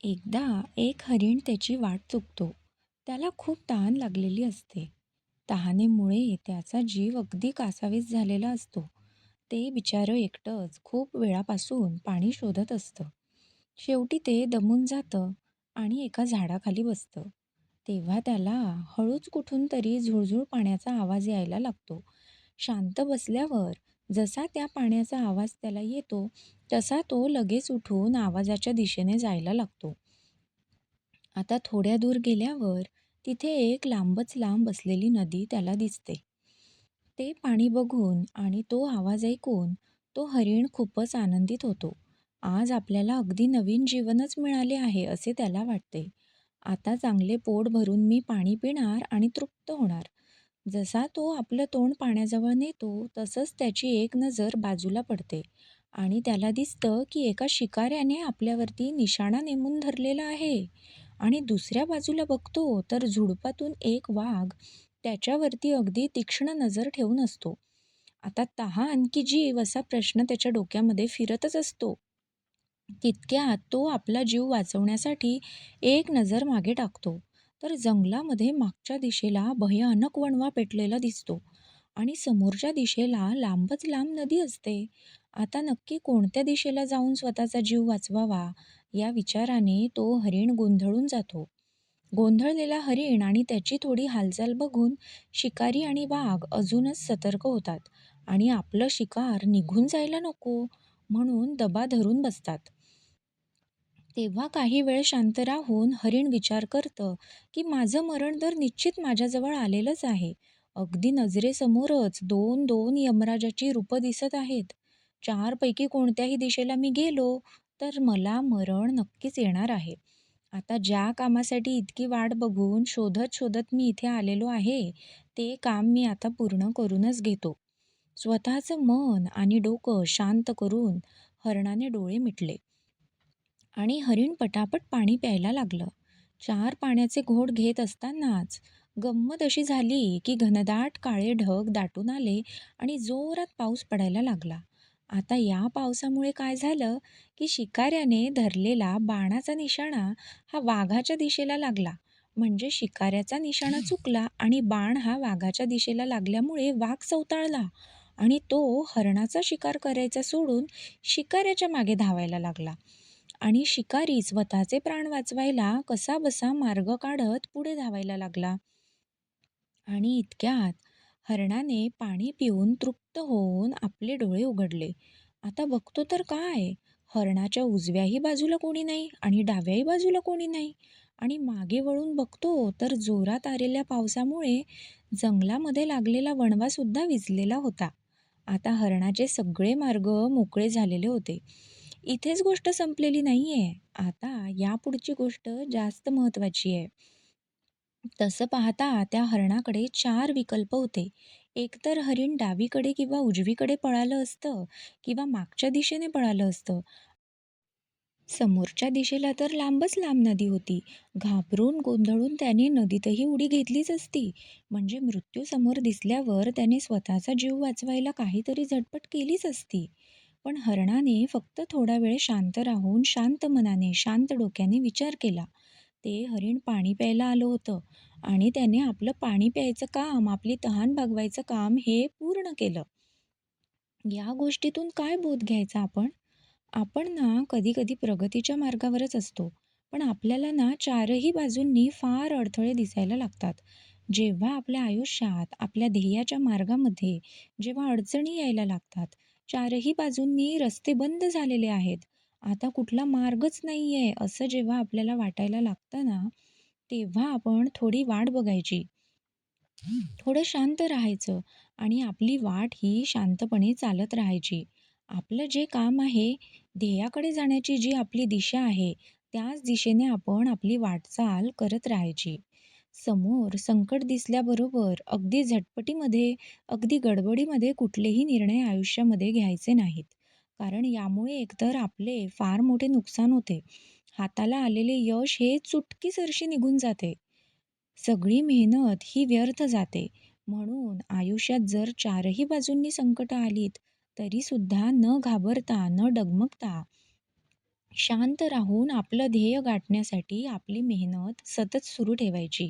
एकदा एक हरिण त्याची वाट चुकतो. त्याला खूप तहान लागलेली असते. तहानेमुळे त्याचा जीव अगदी कासावीस झालेला असतो. ते बिचारं एकटंच खूप वेळापासून पाणी शोधत असतं. शेवटी ते दमून जातं आणि एका झाडाखाली बसतं. तेव्हा त्याला हळूच कुठून तरी झुळझुळ पाण्याचा आवाज यायला लागतो. शांत बसल्यावर जसा त्या पाण्याचा आवाज त्याला येतो तसा तो लगेच उठून आवाजाच्या दिशेने जायला लागतो. आता थोड्या दूर गेल्यावर तिथे एक लांबच लांब बसलेली नदी त्याला दिसते. ते पाणी बघून आणि तो आवाज ऐकून तो हरिण खूपच आनंदित होतो. आज आपल्याला अगदी नवीन जीवनच मिळाले आहे असे त्याला वाटते. आता चांगले पोट भरून मी पाणी पिणार आणि तृप्त होणार. जसा तो आपलं तोंड पाण्याजवळ नेतो तसंच त्याची एक नजर बाजूला पडते आणि त्याला दिसतं की एका शिकाऱ्याने आपल्यावरती निशाणा नेमून धरलेला आहे आणि दुसऱ्या बाजूला बघतो तर झुडपातून एक वाघ त्याच्यावरती अगदी तीक्ष्ण नजर ठेवून असतो. आता तहान की जीव असा प्रश्न त्याच्या डोक्यामध्ये फिरतच असतो. तितक्यात तो आपला जीव वाचवण्यासाठी एक नजर मागे टाकतो तर जंगलामध्ये मागच्या दिशेला भयानक वणवा पेटलेला दिसतो आणि समोरच्या दिशेला लांबच लांब नदी असते. आता नक्की कोणत्या दिशेला जाऊन स्वतःचा जीव वाचवावा या विचाराने तो हरिण गोंधळून जातो. गोंधळलेला हरिण आणि त्याची थोडी हालचाल बघून शिकारी आणि वाघ अजूनच सतर्क होतात आणि आपलं शिकार निघून जायला नको म्हणून दबा धरून बसतात. तेव्हा काही वेळ शांत राहून हरिण विचार करतं की माझं मरण तर निश्चित माझ्याजवळ आलेलंच आहे. अगदी नजरेसमोरच दोन दोन यमराजाची रूपं दिसत आहेत. चारपैकी कोणत्याही दिशेला मी गेलो तर मला मरण नक्कीच येणार आहे. आता ज्या कामासाठी इतकी वाट बघून शोधत शोधत मी इथे आलेलो आहे ते काम मी आता पूर्ण करूनच घेतो. स्वतःचं मन आणि डोकं शांत करून हरणाने डोळे मिटले आणि हरिण पटापट पाणी प्यायला लागलं. चार पाण्याचे घोट घेत असतानाच गंमत अशी झाली की घनदाट काळे ढग दाटून आले आणि जोरात पाऊस पडायला लागला. आता या पावसामुळे काय झालं की शिकाऱ्याने धरलेला बाणाचा निशाणा हा वाघाच्या दिशेला लागला. म्हणजे शिकाऱ्याचा निशाणा चुकला आणि बाण हा वाघाच्या दिशेला लागल्यामुळे वाघ चवताळला आणि तो हरणाचा शिकार करायचा सोडून शिकाऱ्याच्या मागे धावायला लागला आणि शिकारी स्वतःचे प्राण वाचवायला कसाबसा मार्ग काढत पुढे धावायला लागला. आणि इतक्यात हरणाने पाणी पिऊन तृप्त होऊन आपले डोळे उघडले. आता बघतो तर काय, हरणाच्या उजव्याही बाजूला कोणी नाही आणि डाव्याही बाजूला कोणी नाही आणि मागे वळून बघतो तर जोरात आलेल्या पावसामुळे जंगलामध्ये लागलेला वणवासुद्धा विजलेला होता. आता हरणाचे सगळे मार्ग मोकळे झालेले होते. इथेच गोष्ट संपलेली नाहीये. आता यापुढची गोष्ट जास्त महत्त्वाची आहे. तसं पाहता त्या हरणाकडे चार विकल्प होते. एकतर हरिण डावीकडे किंवा उजवीकडे पळालं असतं किंवा मागच्या दिशेने पळालं असतं. समोरच्या दिशेला तर लांबच लांब नदी होती. घाबरून गोंधळून त्याने नदीतही उडी घेतलीच असती. म्हणजे मृत्यू समोर दिसल्यावर त्याने स्वतःचा जीव वाचवायला काहीतरी झटपट केलीच असती. पण हरणाने फक्त थोडा वेळ शांत राहून शांत मनाने शांत डोक्याने विचार केला. ते हरिण पाणी प्यायला आलं होतं आणि त्याने आपलं पाणी प्यायचं काम, आपली तहान भागवायचं काम हे पूर्ण केलं. या गोष्टीतून काय बोध घ्यायचा आपण? आपण ना कधी कधी प्रगतीच्या मार्गावरच असतो पण आपल्याला ना चारही बाजूंनी फार अडथळे दिसायला लागतात. जेव्हा आपल्या आयुष्यात आपल्या ध्येयाच्या मार्गामध्ये जेव्हा अडचणी यायला लागतात, चारही बाजूंनी रस्ते बंद झालेले आहेत, आता कुठला मार्गच नाही आहे असं जेव्हा आपल्याला वाटायला लागतं ना, तेव्हा आपण थोडी वाट बघायची. थोडं शांत राहायचं आणि आपली वाट ही शांतपणे चालत राहायची. आपलं जे काम आहे, ध्येयाकडे जाण्याची जी आपली दिशा आहे, त्याच दिशेने आपण आपली वाटचाल करत राहायची. समोर संकट दिसल्याबरोबर अगदी झटपटीमध्ये, अगदी गडबडीमध्ये कुठलेही निर्णय आयुष्यामध्ये घ्यायचे नाहीत. कारण यामुळे एकतर आपले फार मोठे नुकसान होते. हाताला आलेले यश हे चुटकीसरशी निघून जाते. सगळी मेहनत ही व्यर्थ जाते. म्हणून आयुष्यात जर चारही बाजूंनी संकटं आलीत तरीसुद्धा न घाबरता, न डगमगता शांत राहून आपलं ध्येय गाठण्यासाठी आपली मेहनत सतत सुरू ठेवायची